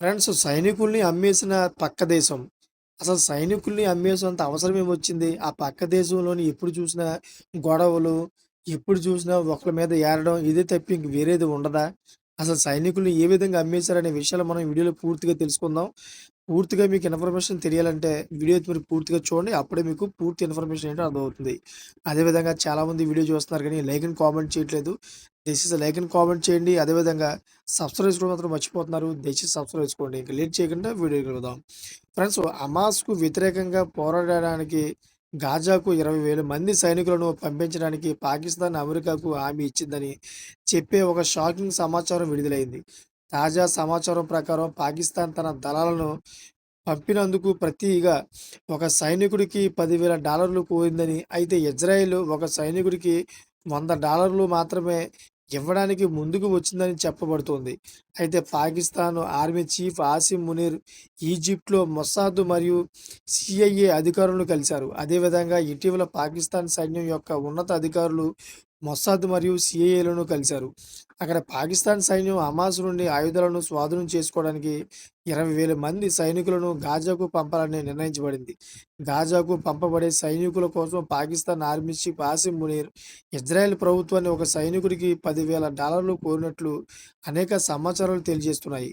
Friends సైనికుల్ని అమ్మేసిన పక్క దేశం. అసలు సైనికుల్ని అమ్మేసినంత అవసరం ఏమొచ్చింది? ఆ పక్క దేశంలోని ఎప్పుడు చూసినా గొడవలు, ఎప్పుడు చూసినా ఒకళ్ళ మీద ఏరడం ఇదే తప్పి ఇంక వేరేది ఉండదా? అసలు సైనికుల్ని ఏ విధంగా అమ్మేశారనే విషయాలు మనం వీడియోలో పూర్తిగా తెలుసుకుందాం. పూర్తిగా మీకు ఇన్ఫర్మేషన్ తెలియాలంటే వీడియో మీరు పూర్తిగా చూడండి. అప్పుడే మీకు పూర్తి ఇన్ఫర్మేషన్ ఏంటో అర్థమవుతుంది. అదేవిధంగా చాలామంది వీడియో చూస్తున్నారు కానీ లైక్ అండ్ కామెంట్ చేయట్లేదు. దయచేసి లైక్ అండ్ కామెంట్ చేయండి. అదేవిధంగా సబ్స్క్రైబ్ చేసుకోవడం మాత్రం మర్చిపోతున్నారు. దయచేసి సబ్స్క్రైబ్ చేసుకోండి. ఇంకా లేట్ చేయకుండా వీడియో కలుగుదాం ఫ్రెండ్స్ హమాస్‌కు వ్యతిరేకంగా పోరాడడానికి గాజాకు ఇరవై వేల మంది సైనికులను పంపించడానికి పాకిస్తాన్ అమెరికాకు హామీ ఇచ్చిందని చెప్పే ఒక షాకింగ్ సమాచారం విడుదలైంది. తాజా సమాచారం ప్రకారం పాకిస్తాన్ తన దళాలను పంపినందుకు ప్రతిగా ఒక సైనికుడికి $10,000 కోరిందని, అయితే ఇజ్రాయెల్ ఒక సైనికుడికి $100 మాత్రమే ఇవ్వడానికి ముందుకు వచ్చిందని చెప్పబడుతోంది. అయితే పాకిస్తాన్ ఆర్మీ చీఫ్ ఆసిమ్ మునీర్ ఈజిప్ట్‌లో మొసాద్ మరియు సీఐఏ అధికారులను కలిశారు. అదేవిధంగా ఇటీవల పాకిస్తాన్ సైన్యం యొక్క ఉన్నత అధికారులు మొసాద్ మరియు సిఏఏలను కలిశారు. అక్కడ పాకిస్తాన్ సైన్యం హమాస్ నుండి ఆయుధాలను స్వాధీనం చేసుకోవడానికి ఇరవై వేల మంది సైనికులను గాజాకు పంపాలని నిర్ణయించబడింది. గాజాకు పంపబడే సైనికుల కోసం Pakistan army chief Asim Munir Israel ప్రభుత్వాన్ని ఒక సైనికుడికి $10,000 కోరినట్లు అనేక సమాచారాలు తెలియజేస్తున్నాయి.